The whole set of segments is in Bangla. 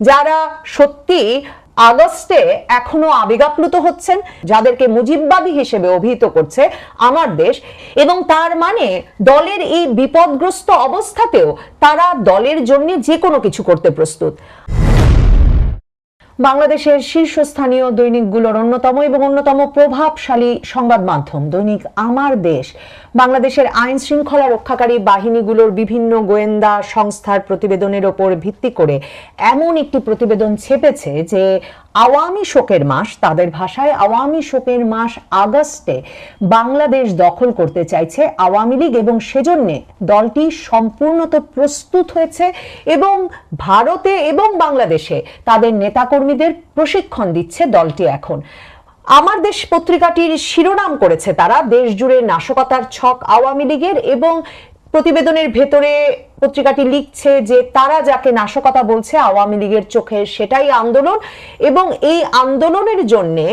যারা সত্যি আগস্টে এখনও আবেগাপ্লুত হচ্ছেন, যাদেরকে মুজিববাদী হিসেবে অভিহিত করছে আমার দেশ, এবং তার মানে দলের এই বিপদগ্রস্ত অবস্থাতেও তারা দলের জন্য যে কোনো কিছু করতে প্রস্তুত। বাংলাদেশের শীর্ষস্থানীয় দৈনিকগুলোর অন্যতম এবং অন্যতম প্রভাবশালী সংবাদ মাধ্যম দৈনিক আমার দেশ। বাংলাদেশের আইন শৃঙ্খলা রক্ষাকারী বাহিনীগুলোর বিভিন্ন গোয়েন্দা সংস্থার প্রতিবেদনের ওপর ভিত্তি করে এমন একটি প্রতিবেদন ছেপেছে যে আওয়ামী শোকের মাস, তাদের ভাষায় আওয়ামী শোকের মাস আগস্টে বাংলাদেশ দখল করতে চাইছে আওয়ামী লীগ এবং সেজন্যে দলটি সম্পূর্ণত প্রস্তুত হয়েছে এবং ভারতে এবং বাংলাদেশে তাদের নেতাকর্মীদের প্রশিক্ষণ দিচ্ছে দলটি এখন। আমার দেশ পত্রিকাটির শিরোনাম করেছে তারা। দেশ জুড়ে নাশকতার ছক আওয়ামী লীগের এবং প্রতিবেদনের ভেতরে পত্রিকাটি লিখছে যে তারা যাকে নাশকতা বলছে আওয়ামী লীগের চোখে সেটাই আন্দোলন এবং এই আন্দোলনের জন্যে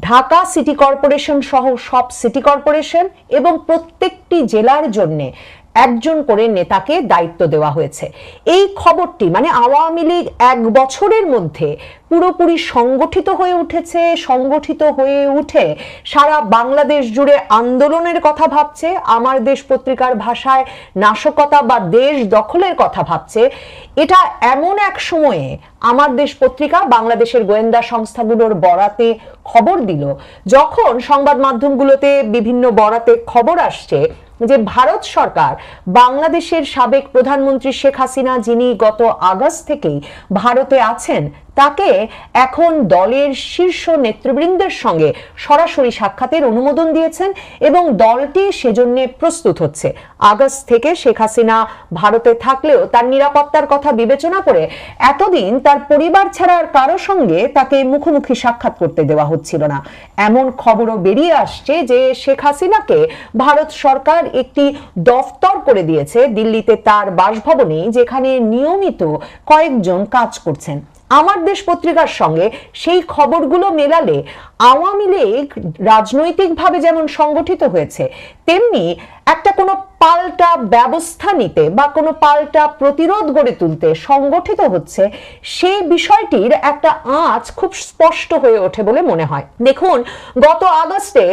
ঢাকা সিটি কর্পোরেশন সহ সব সিটি কর্পোরেশন এবং প্রত্যেকটি জেলার জন্যে একজন করে নেতাকে দায়িত্ব দেওয়া হয়েছে। এই খবরটি মানে আওয়ামী লীগ এক বছরের মধ্যে পুরোপুরি সংগঠিত হয়ে উঠেছে, সংগঠিত হয়ে উঠে সারা বাংলাদেশ জুড়ে আন্দোলনের কথা ভাবছে, আমার দেশ পত্রিকার ভাষায় নাশকতা বা দেশ দখলের কথা ভাবছে। এটা এমন এক সময়ে আমার দেশ পত্রিকা, বাংলাদেশের গোয়েন্দা সংস্থাগুলোর বরাতে খবর দিল। যখন সংবাদ মাধ্যমগুলোতে বিভিন্ন বরাতে খবর আসছে যে ভারত সরকার বাংলাদেশের সাবেক প্রধানমন্ত্রী শেখ হাসিনা যিনি গত আগস্ট থেকেই ভারতে আছেন তাকে এখন দলের শীর্ষ নেতৃবৃন্দের সঙ্গে সরাসরি সাক্ষাতের অনুমোদন দিয়েছেন এবং দলটি সেজন্য প্রস্তুত হচ্ছে। আগস্ট থেকে শেখ হাসিনা ভারতে থাকলেও তার নিরাপত্তার কথা বিবেচনা করে এতদিন তার পরিবার ছাড়া আর কারও সঙ্গে তাকে মুখোমুখি সাক্ষাৎ করতে দেওয়া হচ্ছিল না। এমন খবরও বেরিয়ে আসছে যে শেখ হাসিনাকে ভারত সরকার একটি দফতর করে দিয়েছে। দিল্লিতে তার বাসভবনে যেখানে নিয়মিত কয়েকজন কাজ করছেন। আমার দেশ পত্রিকার সঙ্গে সেই খবরগুলো মেলালে আওয়ামী লীগ রাজনৈতিকভাবে যেমন সংগঠিত হয়েছে তেমনি একটা কোনো পাল্টা ব্যবস্থা নিতে বা কোনো পাল্টা প্রতিরোধ গড়ে তুলতে সংগঠিত হচ্ছে সেই বিষয়টির একটা আঁচ খুব স্পষ্ট হয়ে ওঠে বলে মনে হয়। দেখুন, গত আগস্টে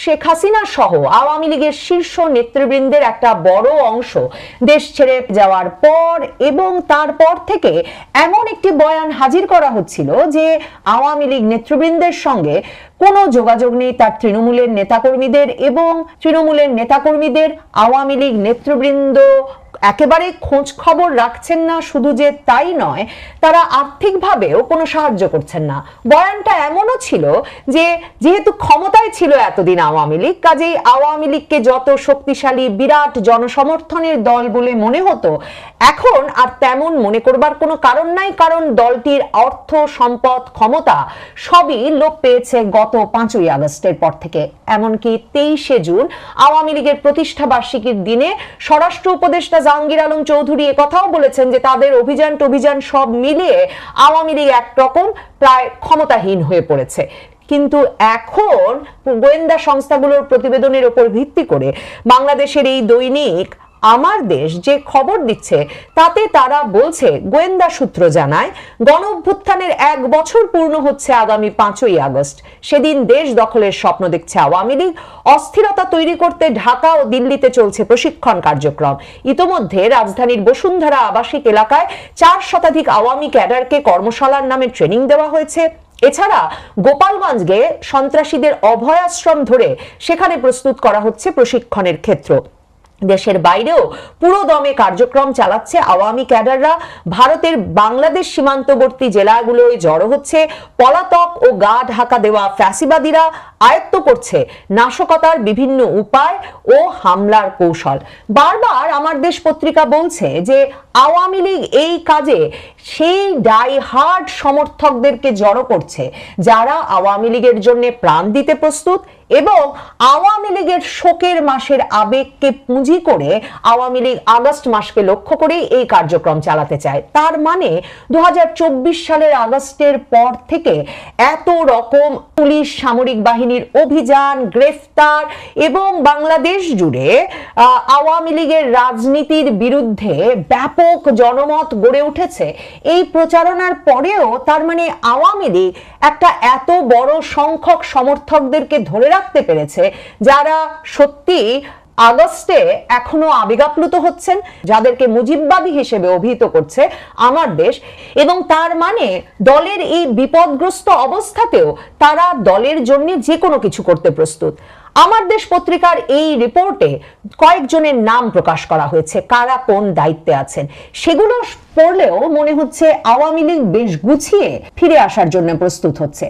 শেখ হাসিনা সহ আওয়ামী লীগের শীর্ষ নেতৃবৃন্দের একটা বড় অংশ দেশ ছেড়ে যাওয়ার পর এবং তারপর থেকে এমন একটি বয়ান হাজির করা হচ্ছিল যে আওয়ামী লীগ নেতৃবৃন্দের সঙ্গে কোনো যোগাযোগ নেই তার তৃণমূলের নেতাকর্মীদের এবং তৃণমূলের নেতাকর্মীদের আওয়ামী লীগ নেতৃবৃন্দ একেবারে খোঁজ খবর রাখছেন না শুধু যে তাই নয়, তারা আর্থিকভাবেও কোনো সাহায্য করছেন না। বয়ানটা এমনও ছিল যে যেহেতু ক্ষমতায় ছিল এতদিন আওয়ামী লীগ, কাজেই আওয়ামী লীগকে যত শক্তিশালী বিরাট জনসমর্থনের দল বলে মনে হতো, এখন আর তেমন মনে করবার কোনো কারণ নাই, কারণ দলটির অর্থ, সম্পদ, ক্ষমতা সবই লোপ পেয়েছে গত পাঁচই আগস্টের পর থেকে। এমনকি তেইশে জুন আওয়ামী লীগের প্রতিষ্ঠা বার্ষিকীর দিনে স্বরাষ্ট্র উপদেষ্টা জাহাঙ্গীর আলম চৌধুরী কথাও বলেছেন যে তাদের অভিযান টভিযান সব মিলিয়ে আওয়ামী লীগ একরকম প্রায় ক্ষমতাহীন হয়ে পড়েছে। কিন্তু এখন গোয়েন্দা সংস্থাগুলোর প্রতিবেদনের উপর ভিত্তি করে বাংলাদেশের এই দৈনিক আমার দেশ যে খবর দিচ্ছে, তাতে তারা বলছে, গোয়েন্দা সূত্র জানায় গণ অভ্যুত্থানের এক বছর পূর্ণ হচ্ছে আগামী পাঁচই আগস্ট। সেদিন দেশ দখলের স্বপ্ন দেখছে আওয়ামী লীগ। অস্থিরতা তৈরি করতে ঢাকা ও দিল্লিতে চলছে প্রশিক্ষণ কার্যক্রম। ইতোমধ্যে রাজধানীর বসুন্ধরা আবাসিক এলাকায় চার শতাধিক আওয়ামী ক্যাডারকে কর্মশালার নামে ট্রেনিং দেওয়া হয়েছে। এছাড়া গোপালগঞ্জকে সন্ত্রাসীদের অভয়াশ্রম ধরে সেখানে প্রস্তুত করা হচ্ছে প্রশিক্ষণের ক্ষেত্র। দেশের বাইরেও পুরো দমে কার্যক্রম চালাচ্ছে আওয়ামী ক্যাডাররা। ভারতের বাংলাদেশ সীমান্তবর্তী জেলাগুলোয় জড়ো হচ্ছে পলাতক ও গা ঢাকা দেওয়া ফ্যাসিবাদীরা আয়ত্ত করছে নাশকতার বিভিন্ন উপায় ও হামলার কৌশল। বারবার আমার দেশ পত্রিকা বলছে যে আওয়ামী লীগ এই কাজে সেই ডাই হার্ড সমর্থকদেরকে জড়ো করছে, যারা আওয়ামী লীগের জন্য প্রাণ দিতে প্রস্তুত এবং আওয়ামী লীগের শোকের মাসের আবেগকে পুঁজি পুঁজি করে আওয়ামী লীগ আগস্ট মাসকে লক্ষ্য করে এই কার্যক্রম চালাতে চায়। তার মানে দু সালের আগস্টের পর থেকে এত রকম পুলিশ, সামরিক বাহিনীর অভিযান, গ্রেফতার এবং বাংলাদেশ জুড়ে আওয়ামী লীগের রাজনীতির বিরুদ্ধে ব্যাপক জনমত গড়ে উঠেছে। এই প্রচারণার পরেও তার মানে আওয়ামী লীগ একটা এত বড় সংখ্যক সমর্থকদেরকে ধরে রাখতে পেরেছে, যারা সত্যি আগস্টে এখনও আবেগাপ্লুত হচ্ছেন, যাদেরকে মুজিববাদী হিসেবে অভিহিত করছে আমার দেশ এবং তার মানে দলের এই বিপদগ্রস্ত অবস্থাতেও তারা দলের জন্য যে কোনো কিছু করতে প্রস্তুত। আমার দেশ পত্রিকার এই রিপোর্টে কয়েকজনের নাম প্রকাশ করা হয়েছে, কারা কোন দায়িত্বে আছেন, সেগুলো পড়লেও মনে হচ্ছে আওয়ামী লীগ বেশ গুছিয়ে ফিরে আসার জন্য প্রস্তুত হচ্ছে।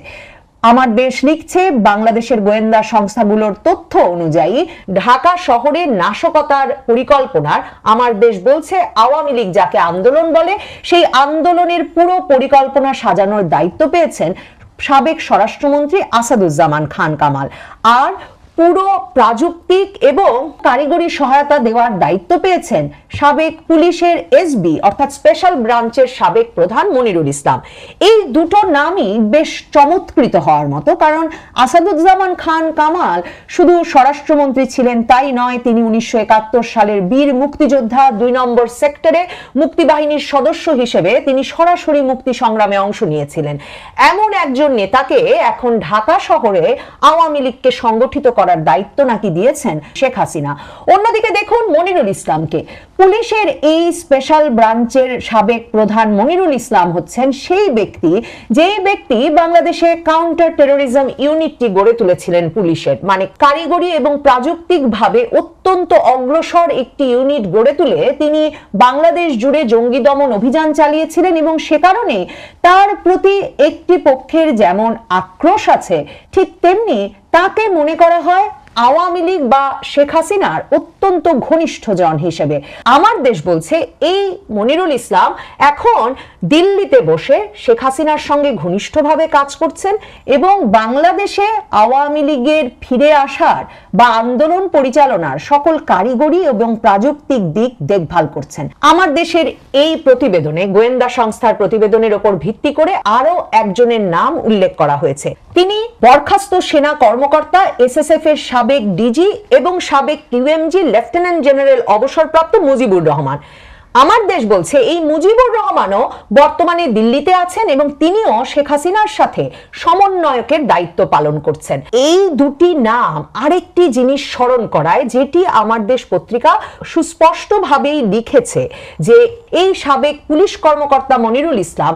আমার দেশ লিখছে, বাংলাদেশের গোয়েন্দা সংস্থাগুলোর তথ্য অনুযায়ী ঢাকা শহরে নাশকতার পরিকল্পনার আমার দেশ বলছে, আওয়ামী লীগ যাকে আন্দোলন বলে, সেই আন্দোলনের পুরো পরিকল্পনা সাজানোর দায়িত্ব পেয়েছেন সাবেক স্বরাষ্ট্রমন্ত্রী আসাদুজ্জামান খান কামাল। আর পুরো প্রাযুক্তিক এবং কারিগরি সহায়তা দেওয়ার দায়িত্ব পেয়েছেন সাবেক পুলিশের এসবি, অর্থাৎ স্পেশাল ব্রাঞ্চের সাবেক প্রধান মনিরুল ইসলাম। এই দুটো নামই বেশ চমৎকৃত হওয়ার মতো, কারণ আসাদুজ্জামান খান কামাল শুধু স্বরাষ্ট্রমন্ত্রী ছিলেন তাই নয়, তিনি উনিশশো একাত্তর সালের বীর মুক্তিযোদ্ধা দুই নম্বর সেক্টরে মুক্তিবাহিনীর সদস্য হিসেবে তিনি সরাসরি মুক্তি সংগ্রামে অংশ নিয়েছিলেন। এমন একজন নেতাকে এখন ঢাকা শহরে আওয়ামী লীগকে সংগঠিত করার দায়িত্ব নাকি দিয়েছেন শেখ হাসিনা? অন্যদিকে দেখুন মনিরুল ইসলামকে। পুলিশের এই স্পেশাল ব্রাঞ্চের সাবেক প্রধান মনিরুল ইসলাম হচ্ছেন সেই ব্যক্তি, যে ব্যক্তি বাংলাদেশে কাউন্টার টেরোরিজম ইউনিটটি গড়ে তুলেছিলেন পুলিশের। মানে কারিগরি এবং প্রাযুক্তিকভাবে অত্যন্ত অগ্রসর একটি ইউনিট গড়ে তুলে তিনি বাংলাদেশ জুড়ে জঙ্গি দমন অভিযান চালিয়েছিলেন এবং সে কারণে তার প্রতি একটি পক্ষের যেমন আক্রোশ আছে ঠিক তেমনি তাকে মনে করা হয় আওয়ামী লীগ বা শেখ হাসিনার অত্যন্ত ঘনিষ্ঠ জন হিসেবে। আমার দেশ বলছে, এই মনিরুল ইসলাম এখন দিল্লিতে বসে শেখ হাসিনার সঙ্গে ঘনিষ্ঠভাবে কাজ করছেন এবং বাংলাদেশে আওয়ামী লীগের ফিরে আসার বা আন্দোলন পরিচালনার সকল কারিগরি এবং প্রাযুক্তিক দিক দেখভাল করছেন। আমার দেশের এই প্রতিবেদনে গোয়েন্দা সংস্থার প্রতিবেদনের ওপর ভিত্তি করে আরও একজনের নাম উল্লেখ করা হয়েছে। তিনি বরখাস্ত সেনা কর্মকর্তা এসএসএফ এর সাবেক ডিজি এবং সাবেক ইউএমজি লেফটেন্যান্ট জেনারেল অবসরপ্রাপ্ত মুজিবুর রহমান। আমার দেশ বলছে, এই মুজিবুর রহমানও বর্তমানে দিল্লিতে আছেন এবং তিনিও শেখ হাসিনার সাথে সমন্বয়কের দায়িত্ব পালন করছেন। এই দুটি নাম আরেকটি জিনিস স্মরণ করায়, যেটি আমার দেশ পত্রিকা সুস্পষ্টভাবেই লিখেছে যে এই সাবেক পুলিশ কর্মকর্তা মনিরুল ইসলাম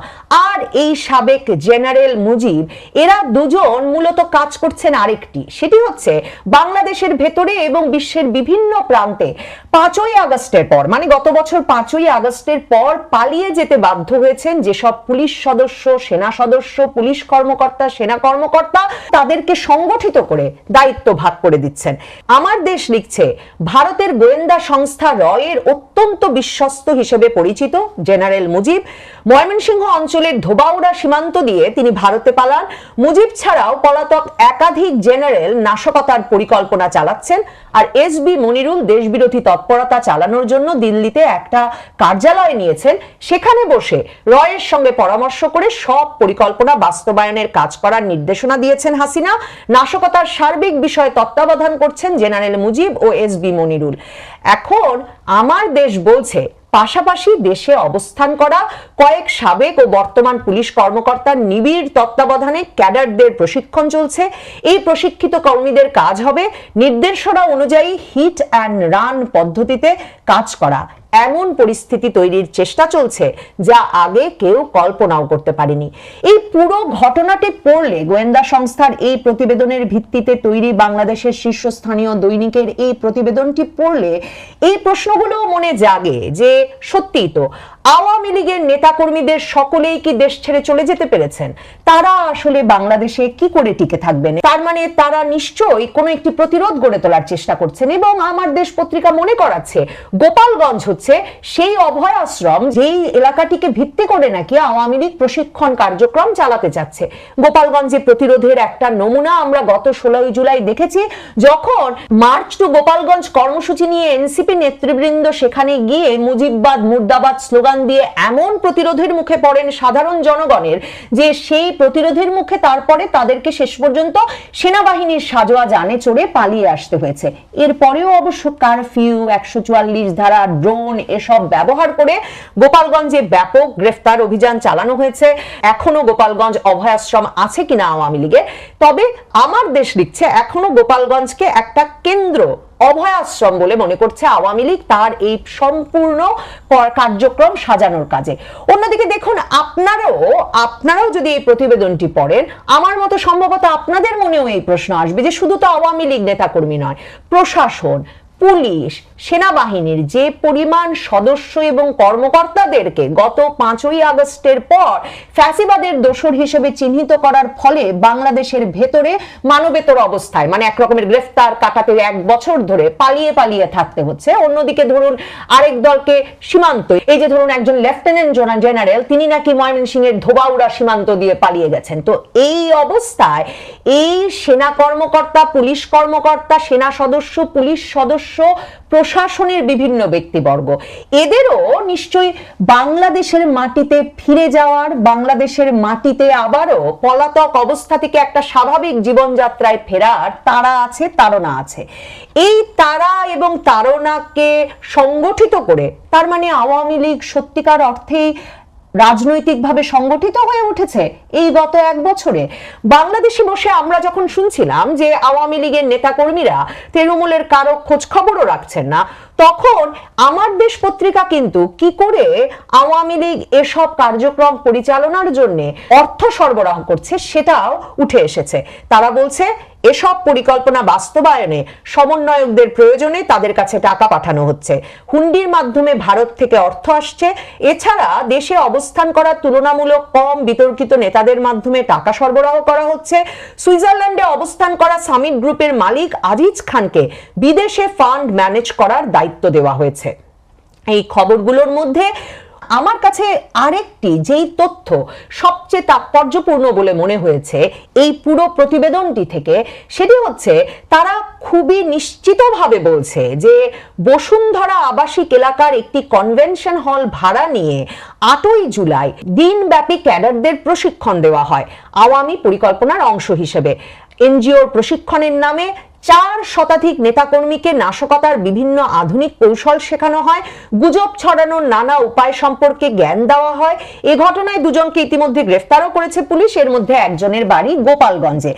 আর এই সাবেক জেনারেল মুজিব, এরা দুজন মূলত কাজ করছেন আরেকটি। সেটি হচ্ছে বাংলাদেশের ভেতরে এবং বিশ্বের বিভিন্ন প্রান্তে। পাঁচই আগস্টের পর মানে গত বছর পাঁচই আগস্টের পর পালিয়ে যেতে বাধ্য হয়েছেন যেসব পুলিশ সদস্য, সেনা সদস্য, পুলিশ কর্মকর্তা, সেনা কর্মকর্তা, তাদেরকে সংগঠিত করে দায়িত্ব ভাগ করে দিচ্ছেন। আমার দেশ লিখছে, ভারতের গোয়েন্দা সংস্থা রয়ের অত্যন্ত বিশ্বস্ত হিসেবে পরিচিত জেনারেল মুজিব। ময়মনসিংহ অঞ্চলের ধোবাউড়া সীমান্ত দিয়ে তিনি ভারতে পালান। মুজিব ছাড়াও পলাতক একাধিক জেনারেল নাশকতার পরিকল্পনা চালাচ্ছেন। আর এসবি মনিরুল দেশবিরোধী তৎপরতা চালানোর জন্য দিল্লিতে একটা কার্যালয় নিয়েছেন, সেখানে বসে রয়ের সঙ্গে পরামর্শ করে সব পরিকল্পনা বাস্তবায়নের কাজ করার নির্দেশনা দিয়েছেন হাসিনা। নাশকতার সার্বিক বিষয়ে তত্ত্বাবধান করছেন জেনারেল মুজিব ও এস বি মনিরুল। এখন আমার দেশ বলছে, পাশাপাশি দেশে অবস্থান করা, কয়েক সাবেক ও বর্তমান পুলিশ কর্মকর্তার নিবিড় তত্ত্বাবধানে ক্যাডারদের প্রশিক্ষণ চলছে। এই প্রশিক্ষিত কর্মীদের কাজ হবে নির্দেশনা অনুযায়ী হিট অ্যান্ড রান পদ্ধতিতে কাজ করা। এমন পরিস্থিতি তৈরির চেষ্টা চলছে যা আগে কেউ কল্পনাও করতে পারেনি। এই পুরো ঘটনাটি পড়লে গোয়েন্দা সংস্থার এই প্রতিবেদনের ভিত্তিতে তৈরি বাংলাদেশের শীর্ষস্থানীয় দৈনিকের এই প্রতিবেদনটি পড়লে এই প্রশ্নগুলো মনে জাগে যে সত্যিই তো আওয়ামী লীগের নেতাকর্মীদের সকলেই কি দেশ ছেড়ে চলে যেতে পেরেছেন? তারা আসলে বাংলাদেশে কি করে টিকে থাকবেন? তার মানে তারা নিশ্চয়ই কোনো একটি প্রতিরোধ গড়ে তোলার চেষ্টা করছেন এবং আমার দেশ পত্রিকা মনে করাচ্ছে গোপালগঞ্জ হচ্ছে সেই অভয় আশ্রম যেই এলাকাটিকে ভিত্তি করে নাকি আওয়ামী লীগ প্রশিক্ষণ কার্যক্রম চালাতে চাচ্ছে। গোপালগঞ্জে প্রতিরোধের একটা নমুনা আমরা গত ষোলোই জুলাই দেখেছি, যখন মার্চ টু গোপালগঞ্জ কর্মসূচি নিয়ে এনসিপি নেতৃবৃন্দ সেখানে গিয়ে মুজিববাদ, মুর্দাবাদ স্লোগান দিয়ে এমন প্রতিরোধের মুখে পড়েন সাধারণ জনগণের যে সেই প্রতিরোধের মুখে তারপরে তাদেরকে শেষ পর্যন্ত সেনাবাহিনীর সাজোয়া জানে চড়ে পালিয়ে আসতে হয়েছে। এরপরেও অবশ্য কারফিউ, একশো চুয়াল্লিশ ধারা, ড্রোন এসব ব্যবহার করে গোপালগঞ্জে ব্যাপক গ্রেফতার অভিযান চালানো হয়েছে। এখনও গোপালগঞ্জ অভয়াশ্রম আছে কিনা আওয়ামী লীগের? তবে আমার দেশ লিখছে এখনও গোপালগঞ্জকে একটা কেন্দ্র অভয়াশ্রম বলে মনে করছে আওয়ামী লীগ তার এই সম্পূর্ণ কার্যক্রম সাজানোর কাজে। অন্যদিকে দেখুন, আপনারাও আপনারাও যদি এই প্রতিবেদনটি পড়েন, আমার মতো সম্ভবত আপনাদের মনেও এই প্রশ্ন আসবে যে শুধু তো আওয়ামী লীগ নেতাকর্মী নয়, প্রশাসন পুলিশ, সেনাবাহিনীর যে পরিমাণ সদস্য এবং কর্মকর্তাদেরকে গত পাঁচই আগস্টের পর ফ্যাসিবাদের দোসর হিসেবে চিহ্নিত করার ফলে বাংলাদেশের ভেতরে মানবেতর অবস্থায় মানে এক রকমের গ্রেফতার কাটাতে এক বছর ধরে পালিয়ে পালিয়ে থাকতে হচ্ছে। অন্যদিকে ধরুন আরেক দলকে সীমান্ত, এই যে ধরুন একজন লেফটেন্যান্ট জেনারেল, তিনি নাকি ময়মনসিংহের ধোবাউড়া সীমান্ত দিয়ে পালিয়ে গেছেন। তো এই অবস্থায় এই সেনা কর্মকর্তা, পুলিশ কর্মকর্তা, সেনা সদস্য, পুলিশ সদস্য প্রশাসনের বিভিন্ন ব্যক্তিবর্গ। এদেরও নিশ্চয়ই বাংলাদেশের মাটিতে ফিরে যাওয়ার, বাংলাদেশের মাটিতে আবারও পলাতক অবস্থা থেকে একটা স্বাভাবিক জীবনযাত্রায় ফেরার তারা আছে তারা আছে। এই তারা এবং তারনাকে সংগঠিত করে, তার মানে আওয়ামী লীগ সত্যিকার অর্থেই রাজনৈতিকভাবে সংগঠিত হয়ে উঠেছে এই গত এক বছরে। বাংলাদেশে বসে আমরা যখন শুনছিলাম যে আওয়ামী লীগের নেতাকর্মীরা তৃণমূলের কারও খোঁজ খবরও রাখছেন না, তখন আমার দেশ পত্রিকা কিন্তু কি করে আওয়ামী লীগ এসব কার্যক্রম পরিচালনার জন্য অর্থ সরবরাহ করছে সেটাও উঠে এসেছে। তারা বলছে এসব পরিকল্পনা বাস্তবায়নে সমন্বয়কদের প্রয়োজনে তাদের কাছে টাকা পাঠানো হচ্ছে। হুন্ডির মাধ্যমে ভারত থেকে অর্থ আসছে। এছাড়া দেশে অবস্থান করা তুলনামূলক কম বিতর্কিত নেতাদের মাধ্যমে টাকা সরবরাহ করা হচ্ছে। সুইজারল্যান্ডে অবস্থান করা সামিট গ্রুপের মালিক আজিজ খানকে বিদেশে ফান্ড ম্যানেজ করার দায়িত্ব দেওয়া হয়েছে। এই খবরগুলোর মধ্যে আমার কাছে আরেকটি, যেই তথ্য সবচেয়ে তাৎপর্যপূর্ণ বলে মনে হয়েছে এই পুরো প্রতিবেদনটি থেকে, সেটি হচ্ছে তারা খুবই নিশ্চিতভাবে বলছে যে বসুন্ধরা আবাসিক এলাকার একটি কনভেনশন হল ভাড়া নিয়ে আটই জুলাই দিনব্যাপী ক্যাডারদের প্রশিক্ষণ দেওয়া হয়, আওয়ামী পরিকল্পনার অংশ হিসেবে। এনজিওর প্রশিক্ষণের নামে চার শতাধিক নেতাকর্মীকে নাশকতার বিভিন্ন আধুনিক কৌশল শেখানো হয়, গুজব ছড়ানোর নানা উপায় সম্পর্কে জ্ঞান দেওয়া হয়। এ ঘটনায় দুজনকে ইতিমধ্যে গ্রেফতারও করেছে পুলিশ, এর মধ্যে একজনের বাড়ি গোপালগঞ্জে।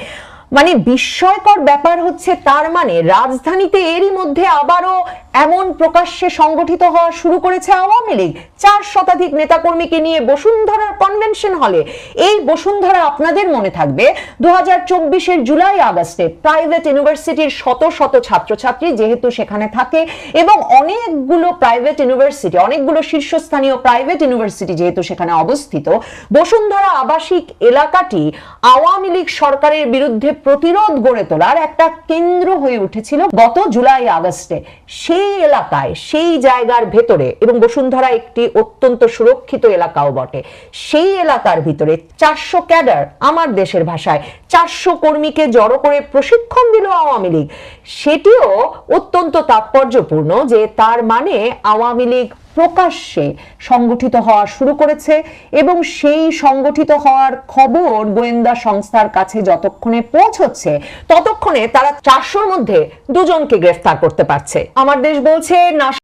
মানে বিস্ময়কর ব্যাপার হচ্ছে, তার মানে রাজধানীতে এরই মধ্যে আবারও এমন প্রকাশ্যে সংগঠিত হওয়া শুরু করেছে আওয়ামী লীগ। চার শতাধিক নেতাকর্মীকে নিয়ে বসুন্ধরার কনভেনশন হলে এই বসুন্ধরা আপনাদের মনে থাকবে। দু হাজার জুলাই আগস্টে প্রাইভেট ইউনিভার্সিটির শত শত ছাত্রছাত্রী যেহেতু সেখানে থাকে এবং অনেকগুলো প্রাইভেট ইউনিভার্সিটি, অনেকগুলো শীর্ষস্থানীয় প্রাইভেট ইউনিভার্সিটি যেহেতু সেখানে অবস্থিত, বসুন্ধরা আবাসিক এলাকাটি আওয়ামী লীগ সরকারের বিরুদ্ধে প্রতিরোধ গড়ে তোলার একটা কেন্দ্র হয়ে উঠেছিল গত জুলাই আগস্টে। সেই এলাকায়, সেই জায়গার ভেতরে এবং বসুন্ধরা একটি অত্যন্ত সুরক্ষিত এলাকাও বটে। সেই এলাকার ভিতরে চারশো ক্যাডার আমার দেশের ভাষায়, চারশো কর্মীকে জড়ো করে প্রশিক্ষণ দিল আওয়ামী লীগ। সেটিও অত্যন্ত তাৎপর্যপূর্ণ যে তার মানে আওয়ামী লীগ প্রকাশ্যে সংগঠিত হওয়া শুরু করেছে এবং সেই সংগঠিত হওয়ার খবর গোয়েন্দা সংস্থার কাছে যতক্ষণে পৌঁছচ্ছে, ততক্ষণে তারা চারশোর মধ্যে দুজনকে গ্রেফতার করতে পারছে। আমার দেশ বলছে না